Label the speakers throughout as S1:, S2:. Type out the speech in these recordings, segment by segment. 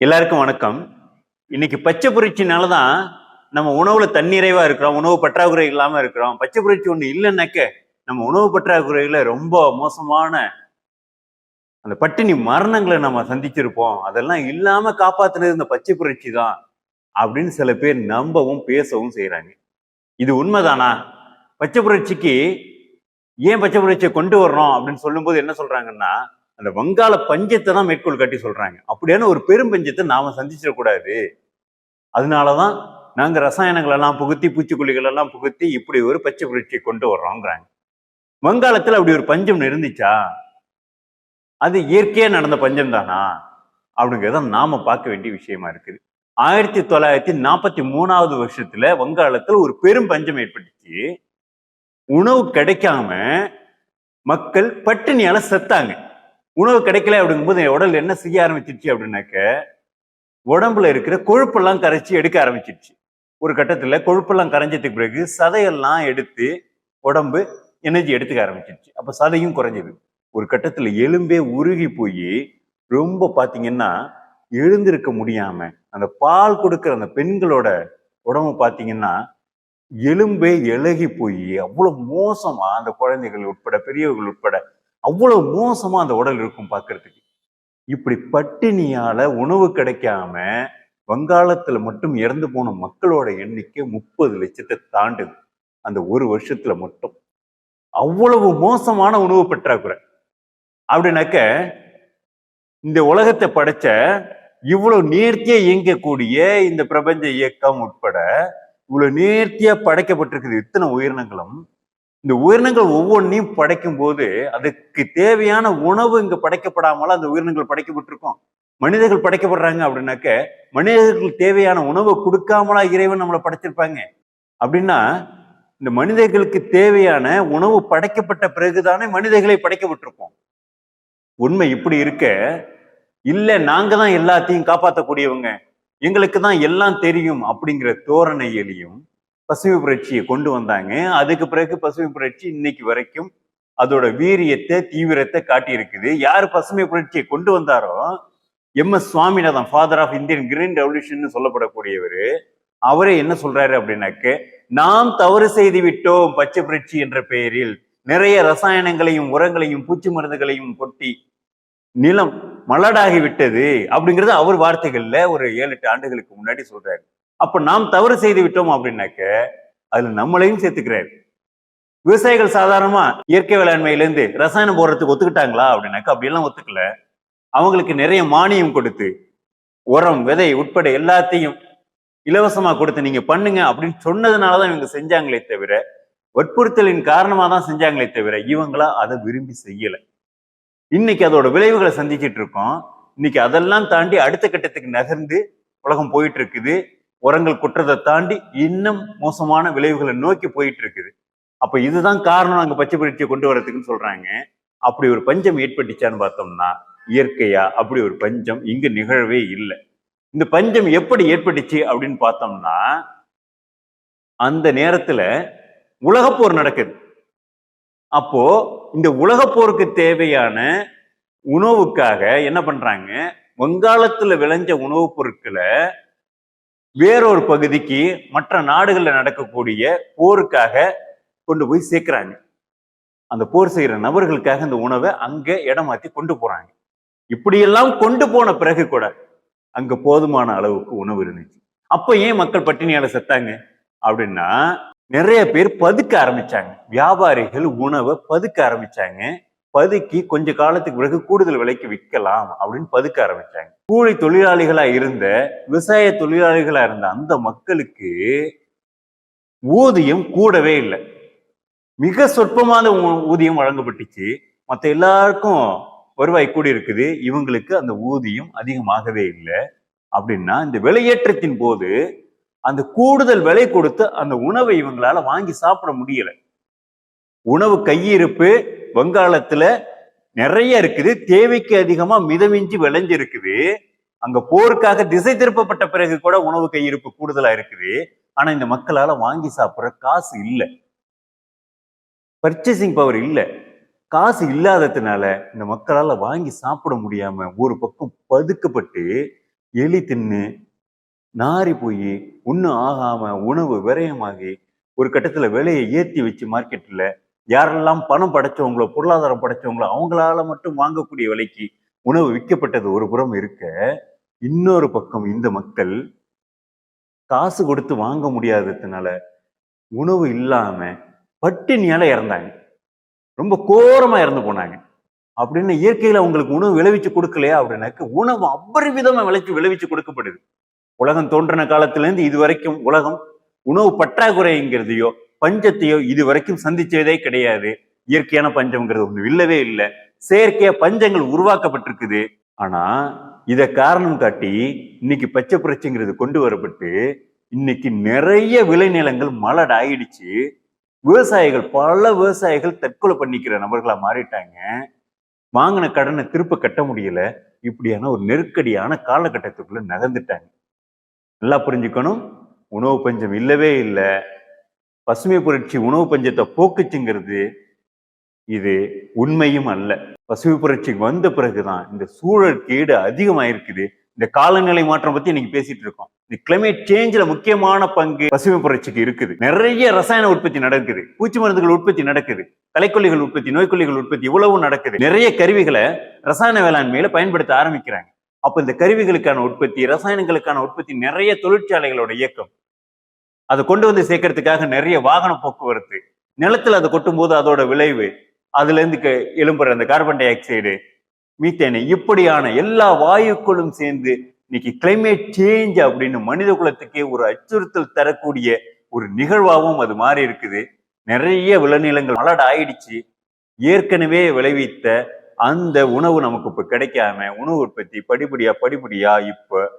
S1: எல்லாருக்கும் வணக்கம். இன்னைக்கு பச்சை புரட்சினால தான் நம்ம உணவுல தன்னிறைவா இருக்கிறோம் உணவு பற்றாக்குறை இல்லாம இருக்கிறோம். பச்சை புரட்சி ஒண்ணு இல்லைன்னாக்க நம்ம உணவு பற்றாக்குறையில ரொம்ப மோசமான அந்த பட்டினி மரணங்களை நம்ம சந்திச்சிருப்போம். அதெல்லாம் இல்லாம காப்பாத்துனது இந்த பச்சை புரட்சி தான் அப்படின்னு சில பேர் நம்பவும் பேசவும் செய்யறாங்க இது உண்மைதானா? பச்சை புரட்சிக்கு ஏன் பச்சை புரட்சியை கொண்டு வர்றோம் அப்படின்னு சொல்லும்போது என்ன சொல்றாங்கன்னா அந்த வங்காள பஞ்சத்தை தான் மேற்கோள் காட்டி சொல்றாங்க. அப்படியான ஒரு பெரும் பஞ்சத்தை நாம சந்திச்சிடக்கூடாது அதனாலதான் நாங்க ரசாயனங்கள் எல்லாம் புகுத்தி பூச்சிக்கொல்லிகள் எல்லாம் புகுத்தி இப்படி ஒரு பச்சை புரட்சியை கொண்டு வர்றோங்கிறாங்க. வங்காளத்துல அப்படி ஒரு பஞ்சம் இருந்துச்சா? அது இயற்கையா நடந்த பஞ்சம் தானா அப்படிங்கிறத நாம பார்க்க வேண்டிய விஷயமா இருக்குது. ஆயிரத்தி தொள்ளாயிரத்தி நாற்பத்தி மூணாவது வருஷத்துல வங்காளத்துல ஒரு பெரும் பஞ்சம் ஏற்பட்டுச்சு. உணவு கிடைக்காம மக்கள் பட்டினியால செத்தாங்க. உணவு கிடைக்கல அப்படிங்கும்போது என் உடல் என்ன செய்ய ஆரம்பிச்சிருச்சு அப்படின்னாக்க உடம்புல இருக்கிற கொழுப்பெல்லாம் கரைச்சி எடுக்க ஆரம்பிச்சிருச்சு. ஒரு கட்டத்தில் கொழுப்பெல்லாம் கரைஞ்சதுக்கு பிறகு சதையெல்லாம் எடுத்து உடம்பு எனர்ஜி எடுத்துக்க ஆரம்பிச்சிருச்சு. அப்போ சதையும் குறைஞ்சது. ஒரு கட்டத்தில் எலும்பே உருகி போய் ரொம்ப பார்த்தீங்கன்னா எழுந்திருக்க முடியாம அந்த பால் கொடுக்குற அந்த பெண்களோட உடம்பு பார்த்தீங்கன்னா எலும்பே இலகி போய் அவ்வளோ மோசமாக அந்த குழந்தைகள் உட்பட பெரியவர்கள் உட்பட அவ்வளவு மோசமா அந்த உடல் இருக்கும் பார்க்கறதுக்கு. இப்படி பட்டினியால உணவு கிடைக்காம வங்காளத்துல மட்டும் இறந்து போன மக்களோட எண்ணிக்கை முப்பது லட்சத்தை தாண்டுது. அந்த ஒரு வருஷத்துல மட்டும். அவ்வளவு மோசமான உணவு பற்றாக்குறை. அப்படின்னாக்க இந்த உலகத்தை படைச்ச இவ்வளவு நேர்த்தியா இயங்கக்கூடிய இந்த பிரபஞ்ச இயக்கம் உட்பட இவ்வளவு நேர்த்தியா படைக்கப்பட்டிருக்குது இத்தனை உயிரினங்களும் இந்த உயிரினங்கள் ஒவ்வொன்றையும் படைக்கும் போது அதுக்கு தேவையான உணவு இங்க படைக்கப்படாமல அந்த உயிரினங்கள் படைக்கப்பட்டிருக்கும்? மனிதர்கள் படைக்கப்படுறாங்க அப்படின்னாக்க மனிதர்களுக்கு தேவையான உணவை கொடுக்காமலா இறைவன் நம்மளை படைச்சிருப்பாங்க. அப்படின்னா இந்த மனிதர்களுக்கு தேவையான உணவு படைக்கப்பட்ட பிறகுதானே மனிதர்களை படைக்கப்பட்டிருப்போம் உண்மை இப்படி இருக்க இல்ல நாங்க தான் எல்லாத்தையும் காப்பாற்றக்கூடியவங்க எங்களுக்கு தான் எல்லாம் தெரியும் அப்படிங்கிற தோரணையிலையும் பசுமை புரட்சியை கொண்டு வந்தாங்க. அதுக்கு பிறகு பசுமை புரட்சி இன்னைக்கு வரைக்கும் அதோட வீரியத்தை தீவிரத்தை காட்டியிருக்குது. யார் பசுமை புரட்சியை கொண்டு வந்தாரோ M. S. Swaminathan father of Indian green revolution சொல்லப்படக்கூடியவர். அவரே என்ன சொல்றாரு அப்படின்னாக்க நாம் தவறு செய்து விட்டோம் பச்சை புரட்சி என்ற பெயரில் நிறைய ரசாயனங்களையும் உரங்களையும் பூச்சி மருந்துகளையும் கொட்டி நிலம் மலடாகி விட்டது அப்படிங்கிறது அவர் வார்த்தைகள்ல ஒரு ஏழு எட்டு ஆண்டுகளுக்கு முன்னாடி சொல்றாரு. அப்ப நாம் தவறு செய்து விட்டோம் அப்படின்னாக்க அதுல நம்மளையும் சேர்த்துக்கிறாரு விவசாயிகள் சாதாரணமா இயற்கை வேளாண்மையிலேருந்து ரசாயனம் போடுறதுக்கு ஒத்துக்கிட்டாங்களா அப்படின்னாக்க அப்படியெல்லாம் ஒத்துக்கல. அவங்களுக்கு நிறைய மானியம் கொடுத்து உரம் விதை உட்பட எல்லாத்தையும் இலவசமா கொடுத்து நீங்க பண்ணுங்க அப்படின்னு சொன்னதுனாலதான் இவங்க செஞ்சாங்களே தவிர வற்புறுத்தலின் காரணமா தான் செஞ்சாங்களே தவிர இவங்களா அதை விரும்பி செய்யல. இன்னைக்கு அதோட விளைவுகளை சந்திச்சிட்டு இருக்கோம். இன்னைக்கு அதெல்லாம் தாண்டி அடுத்த கட்டத்துக்கு நகர்ந்து உலகம் போயிட்டு இருக்குது. உரங்கள் குற்றத்தை தாண்டி இன்னும் மோசமான விளைவுகளை நோக்கி போயிட்டு இருக்குது அப்ப இதுதான் காரணம் அங்க பச்சை புரட்சியை கொண்டு வரதுக்குன்னு சொல்றாங்க. அப்படி ஒரு பஞ்சம் ஏற்பட்டுச்சான்னு பார்த்தோம்னா இயற்கையா அப்படி ஒரு பஞ்சம் இங்கு நிகழவே இல்லை. இந்த பஞ்சம் எப்படி ஏற்பட்டுச்சு அப்படின்னு பார்த்தோம்னா அந்த நேரத்துல உலகப்போர் நடக்குது. அப்போ இந்த உலகப்போருக்கு தேவையான உணவுக்காக என்ன பண்றாங்க? வங்காளத்துல விளைஞ்ச உணவுப் பொருட்களை வேறொரு பகுதிக்கு மற்ற நாடுகளில் நடக்கக்கூடிய போருக்காக கொண்டு போய் சேர்க்கிறாங்க. அந்த போர் செய்கிற நபர்களுக்காக அந்த உணவை அங்கே இடமாத்தி கொண்டு போறாங்க. இப்படியெல்லாம் கொண்டு போன பிறகு கூட அங்க போதுமான அளவுக்கு உணவு இருந்துச்சு. அப்ப ஏன் மக்கள் பட்டினியால செத்தாங்க? அப்படின்னா நிறைய பேர் பதுக்க ஆரம்பிச்சாங்க. வியாபாரிகள் உணவை பதுக்க ஆரம்பிச்சாங்க. பதுக்கி கொஞ்ச காலத்துக்கு பிறகு கூடுதல் விலைக்கு விற்கலாம் அப்படின்னு பதுக்க ஆரம்பிச்சாங்க. கூலி தொழிலாளிகளா இருந்த விவசாய தொழிலாளிகளா இருந்த அந்த மக்களுக்கு ஊதியம் கூடவே இல்லை. மிக சொற்பமான ஊ- ஊதியம் வழங்கப்பட்டுச்சு. மற்ற எல்லாருக்கும் வருவாய் கூடி இருக்குது இவங்களுக்கு அந்த ஊதியம் அதிகமாகவே இல்லை. அப்படின்னா இந்த விலையேற்றத்தின் போது அந்த கூடுதல் விலை கொடுத்து அந்த உணவை இவங்களால வாங்கி சாப்பிட முடியல. உணவு கையிருப்பு வங்காளத்துல நிறைய இருக்குது. தேவைக்கு அதிகமா மிதமிஞ்சி விளைஞ்சிருக்குது. அங்க போருக்காக திசை திருப்பப்பட்ட பிறகு கூட உணவு கையிருப்பு கூடுதலா இருக்குது. ஆனா இந்த மக்களால வாங்கி சாப்பிடுற காசு இல்லை. பர்ச்சேசிங் பவர் இல்லை. காசு இல்லாததுனால இந்த மக்களால வாங்கி சாப்பிட முடியாம ஒரு பக்கம் பதுக்கப்பட்டு எலி தின்னு நாரி போய் ஒன்றும் ஆகாம உணவு விரயமாகி ஒரு கட்டத்துல விலையை ஏத்தி வச்சு மார்க்கெட்ல யாரெல்லாம் பணம் படைச்சவங்களோ பொருளாதாரம் படைச்சவங்களோ அவங்களால மட்டும் வாங்கக்கூடிய விலைக்கு உணவு விற்கப்பட்டது ஒரு புறம் இருக்க இன்னொரு பக்கம் இந்த மக்கள் காசு கொடுத்து வாங்க முடியாததுனால உணவு இல்லாம பட்டினியால இறந்தாங்க. ரொம்ப கோரமா இறந்து போனாங்க. அப்படின்னு இயற்கையில அவங்களுக்கு உணவு விளைவிச்சு கொடுக்கலையா அப்படின்னாக்க உணவு அபரிவிதமா விளைச்சு விளைவிச்சு கொடுக்கப்படுது. உலகம் தோன்றின காலத்துல இருந்து இது வரைக்கும் உலகம் உணவு பற்றாக்குறைங்கிறதையோ பஞ்சத்தையோ இது வரைக்கும் சந்திச்சதே கிடையாது. இயற்கையான பஞ்சம்ங்கிறது ஒண்ணு இல்லவே இல்லை. செயற்கையா பஞ்சங்கள் உருவாக்கப்பட்டிருக்குது. ஆனா இத காரணம் காட்டி இன்னைக்கு பச்சை புரட்சிங்கிறது கொண்டு வரப்பட்டு இன்னைக்கு நிறைய விளைநிலங்கள் மலட் ஆயிடுச்சு விவசாயிகள் பல விவசாயிகள் தற்கொலை பண்ணிக்கிற நபர்களா மாறிட்டாங்க. வாங்கின கடனை திருப்ப கட்ட முடியல. இப்படியான ஒரு நெருக்கடியான காலகட்டத்துக்குள்ள நகர்ந்துட்டாங்க. நல்லா புரிஞ்சுக்கணும். உணவு பஞ்சம் இல்லவே இல்லை. பசுமை புரட்சி உணவு பஞ்சத்தை போக்குச்சுங்கிறது இது உண்மையும் அல்ல. பசுமை புரட்சி வந்த பிறகுதான் இந்த சூழல் கேடு அதிகமாயிருக்குது. இந்த காலநிலை மாற்றம் பத்தி இன்னைக்கு பேசிட்டு இருக்கோம். இந்த கிளைமேட் சேஞ்சில் முக்கியமான பங்கு பசுமை புரட்சிக்கு இருக்குது. நிறைய ரசாயன உற்பத்தி நடக்குது. பூச்சி மருந்துகள் உற்பத்தி நடக்குது. கலைக்கொல்லிகள் உற்பத்தி நோய்க்கொல்லிகள் உற்பத்தி இவ்வளவு நடக்குது. நிறைய கருவிகளை ரசாயன வேளாண்மையில பயன்படுத்த ஆரம்பிக்கிறாங்க. அப்ப இந்த கருவிகளுக்கான உற்பத்தி ரசாயனங்களுக்கான உற்பத்தி நிறைய தொழிற்சாலைகளோட இயக்கம். அதை கொண்டு வந்து சேர்க்கறதுக்காக நிறைய வாகன போக்குவரத்து. நிலத்துல அதை கொட்டும் போது அதோட விளைவு அதுல இருந்து க- எழும்புற அந்த கார்பன் டை ஆக்சைடு மீத்தேனு இப்படியான எல்லா வாயுக்களும் சேர்ந்து இன்னைக்கு கிளைமேட் சேஞ்ச் அப்படின்னு மனித குலத்துக்கே ஒரு அச்சுறுத்தல் தரக்கூடிய ஒரு நிகழ்வாகவும் அது மாறி இருக்குது. நிறைய விளைநிலங்கள் மலட் ஆயிடுச்சு. ஏற்கனவே விளைவித்த அந்த உணவு நமக்கு இப்ப கிடைக்காம உணவு உற்பத்தி படிப்படியா படிப்படியா இப்ப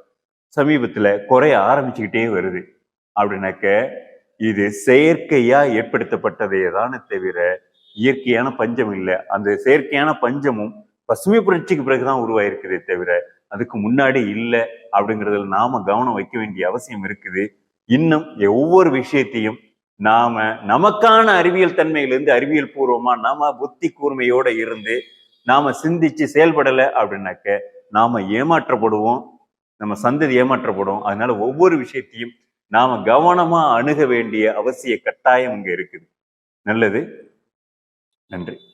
S1: சமீபத்துல குறைய ஆரம்பிச்சுக்கிட்டே வருது. அப்படின்னாக்க இது செயற்கையா ஏற்படுத்தப்பட்டதே தானே தவிர இயற்கையான பஞ்சம் இல்லை. அந்த செயற்கையான பஞ்சமும் பசுமை புரட்சிக்கு பிறகுதான் உருவாயிருக்குதே தவிர அதுக்கு முன்னாடி இல்லை அப்படிங்கிறதுல நாம கவனம் வைக்க வேண்டிய அவசியம் இருக்குது. இன்னும் ஒவ்வொரு விஷயத்தையும் நாம நமக்கான அறிவியல் தன்மையிலிருந்து அறிவியல் பூர்வமா நாம புத்தி கூர்மையோட இருந்து நாம சிந்திச்சு செயல்படலை அப்படின்னாக்க நாம ஏமாற்றப்படுவோம். நம்ம சந்ததி ஏமாற்றப்படும். அதனால ஒவ்வொரு விஷயத்தையும் நாம கவனமா அணுக வேண்டிய அவசிய கட்டாயம் இங்க இருக்குது. நல்லது? நன்றி.